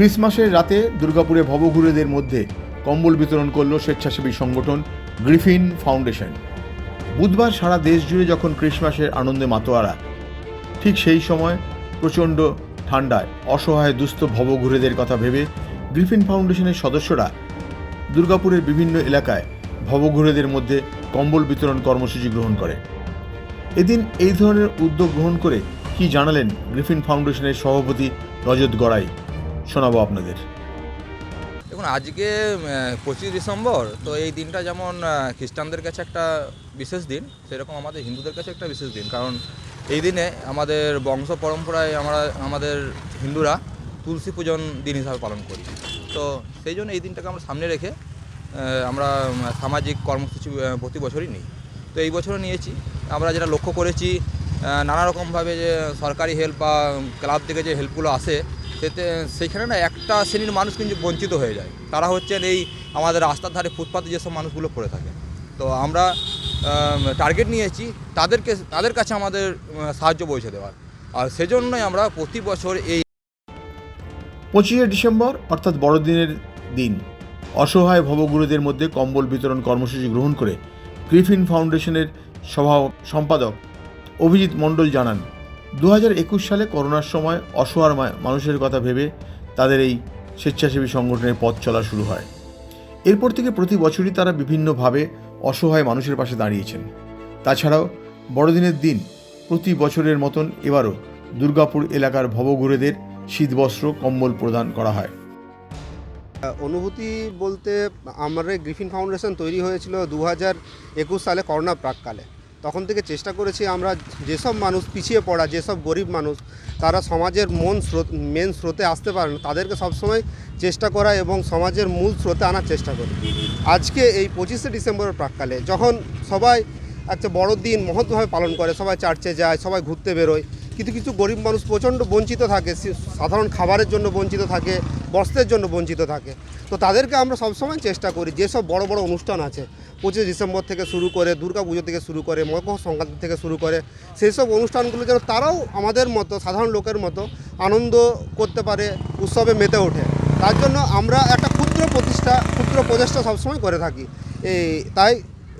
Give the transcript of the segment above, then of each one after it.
ক্রিসমাসের রাতে দুর্গাপুরে ভবঘুরেদের মধ্যে কম্বল বিতরণ করল স্বেচ্ছাসেবী সংগঠন গ্রিফিন ফাউন্ডেশন। বুধবার সারা দেশ জুড়ে যখন ক্রিসমাসের আনন্দে মাতোয়ারা, ঠিক সেই সময় প্রচণ্ড ঠান্ডায় অসহায় দুস্থ ভবঘুরেদের কথা ভেবে গ্রিফিন ফাউন্ডেশনের সদস্যরা দুর্গাপুরের বিভিন্ন এলাকায় ভবঘুরেদের মধ্যে কম্বল বিতরণ কর্মসূচি গ্রহণ করে। এদিন এই ধরনের উদ্যোগ গ্রহণ করে কি জানালেন গ্রিফিন ফাউন্ডেশনের সভাপতি রজত গড়াই। শোনাবো আপনাদের। দেখুন, আজকে পঁচিশ ডিসেম্বর, তো এই দিনটা যেমন খ্রিস্টানদের কাছে একটা বিশেষ দিন, সেরকম আমাদের হিন্দুদের কাছে একটা বিশেষ দিন। কারণ এই দিনে আমাদের বংশ পরম্পরায় আমরা, আমাদের হিন্দুরা তুলসী পূজন দিন হিসাবে পালন করি। তো সেই জন্য এই দিনটাকে আমরা সামনে রেখে আমরা সামাজিক কর্মসূচি প্রতি বছরই নিই। তো এই বছরও নিয়েছি। আমরা যেটা লক্ষ্য করেছি নানা রকমভাবে যে সরকারি হেল্প বা ক্লাব থেকে যে হেল্পগুলো আসে সেতে সেইখানে না একটা শ্রেণির মানুষ কিন্তু বঞ্চিত হয়ে যায়। তারা হচ্ছেন এই আমাদের রাস্তার ধারে ফুটপাতে যেসব মানুষগুলো পড়ে থাকে। তো আমরা টার্গেট নিয়েছি তাদেরকে, তাদের কাছে আমাদের সাহায্য পৌঁছে দেওয়ার। আর সেজন্যই আমরা প্রতি বছর এই পঁচিশে ডিসেম্বর, অর্থাৎ বড়দিনের দিন, অসহায় ভবগুরুদের মধ্যে কম্বল বিতরণ কর্মসূচি গ্রহণ করে গ্রিফিন ফাউন্ডেশনের সভা সম্পাদক অভিজিৎ মণ্ডল জানান। দু সালে করোনার সময় অসহায় মানুষের কথা ভেবে তাদের এই স্বেচ্ছাসেবী সংগঠনের পথ চলা শুরু হয়। এরপর থেকে প্রতি বছরই তারা বিভিন্নভাবে অসহায় মানুষের পাশে দাঁড়িয়েছেন। তাছাড়াও বড়দিনের দিন প্রতি বছরের মতন এবারও দুর্গাপুর এলাকার ভবঘুরেদের শীতবস্ত্র, কম্বল প্রদান করা হয়। অনুভূতি বলতে আমাদের গ্রিফিন ফাউন্ডেশন তৈরি হয়েছিল দু হাজার একুশ সালে করোনা প্রাককালে। তখন থেকে চেষ্টা করেছি আমরা যেসব মানুষ পিছিয়ে পড়া, যেসব গরিব মানুষ, তারা সমাজের মন স্রোত মেন স্রোতে আসতে পারে না, তাদেরকে সবসময় চেষ্টা করা এবং সমাজের মূল স্রোতে আনার চেষ্টা করি। আজকে এই পঁচিশে ডিসেম্বরের প্রাককালে যখন সবাই একটা বড় দিন মহৎভাবে পালন করে, সবাই চার্চে যায়, সবাই ঘুরতে বেরোয় কিন্তু কিছু গরিব মানুষ প্রচণ্ড বঞ্চিত থাকে সাধারণ খাবারের জন্য বঞ্চিত থাকে, বস্ত্রের জন্য বঞ্চিত থাকে। তো তাদেরকে আমরা সবসময় চেষ্টা করি যেসব বড় বড় অনুষ্ঠান আছে, পঁচিশে ডিসেম্বর থেকে শুরু করে, দুর্গা পুজো থেকে শুরু করে, মকর সংক্রান্তি থেকে শুরু করে, সেই সব অনুষ্ঠানগুলো যেন তারাও আমাদের মতো, সাধারণ লোকের মতো আনন্দ করতে পারে, উৎসবে মেতে ওঠে। তার জন্য আমরা একটা ক্ষুদ্র প্রতিষ্ঠা, ক্ষুদ্র প্রচেষ্টা সবসময় করে থাকি। এই, তাই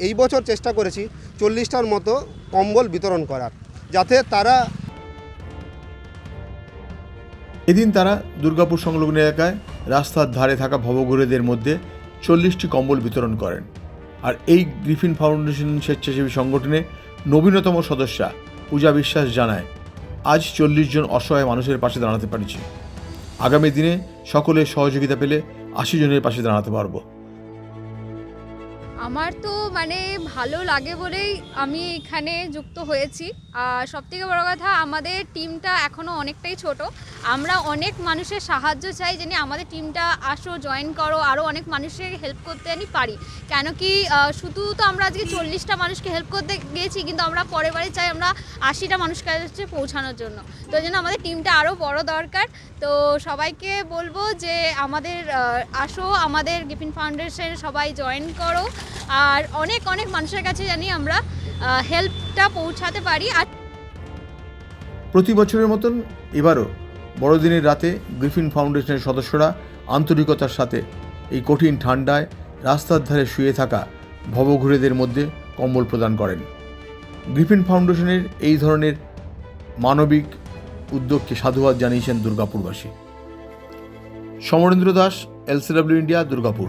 এই বছর চেষ্টা করেছি চল্লিশটার মতো কম্বল বিতরণ করার, যাতে তারা এদিন তারা দুর্গাপুর সংলগ্ন এলাকায় রাস্তার ধারে থাকা ভবঘুরেদের মধ্যে চল্লিশটি কম্বল বিতরণ করেন। আর এই গ্রিফিন ফাউন্ডেশন স্বেচ্ছাসেবী সংগঠনে নবীনতম সদস্যা পূজা বিশ্বাস জানায়, আজ চল্লিশ জন অসহায় মানুষের পাশে দাঁড়াতে পারছি। আগামী দিনে সকলের সহযোগিতা পেলে আশি জনের পাশে দাঁড়াতে পারব। আমার তো মানে ভালো লাগে বলেই আমি এখানে যুক্ত হয়েছি। আর সবথেকে বড় কথা, আমাদের টিমটা এখনও অনেকটাই ছোট। আমরা অনেক মানুষের সাহায্য চাই যেন আমাদের টিমটা আসো জয়েন করো আরও অনেক মানুষের হেল্প করতে আমি পারি। কেন কি শুধু তো আমরা আজকে চল্লিশটা মানুষকে হেল্প করতে গিয়েছি কিন্তু আমরা পরের বারে চাই আমরা আশিটা মানুষের কাছে পৌঁছানোর জন্য। তো জন্য আমাদের টিমটা আরও বড় দরকার। তো সবাইকে বলব যে আমাদের আসো, আমাদের গিফিন ফাউন্ডেশন সবাই জয়েন করো। আর অনেক অনেক মানুষের কাছে জানি আমরা হেল্পটা পৌঁছাতে পারি। আর প্রতি বছরের মতন এবারও বড়দিনের রাতে গ্রিফিন ফাউন্ডেশনের সদস্যরা আন্তরিকতার সাথে এই কঠিন ঠান্ডায় রাস্তার ধারে শুয়ে থাকা ভবঘুরেদের মধ্যে কম্বল প্রদান করেন। গ্রিফিন ফাউন্ডেশনের এই ধরনের মানবিক উদ্যোগকে সাধুবাদ জানিয়েছেন দুর্গাপুরবাসী। Samarendra Das, LCW India, Durgapur.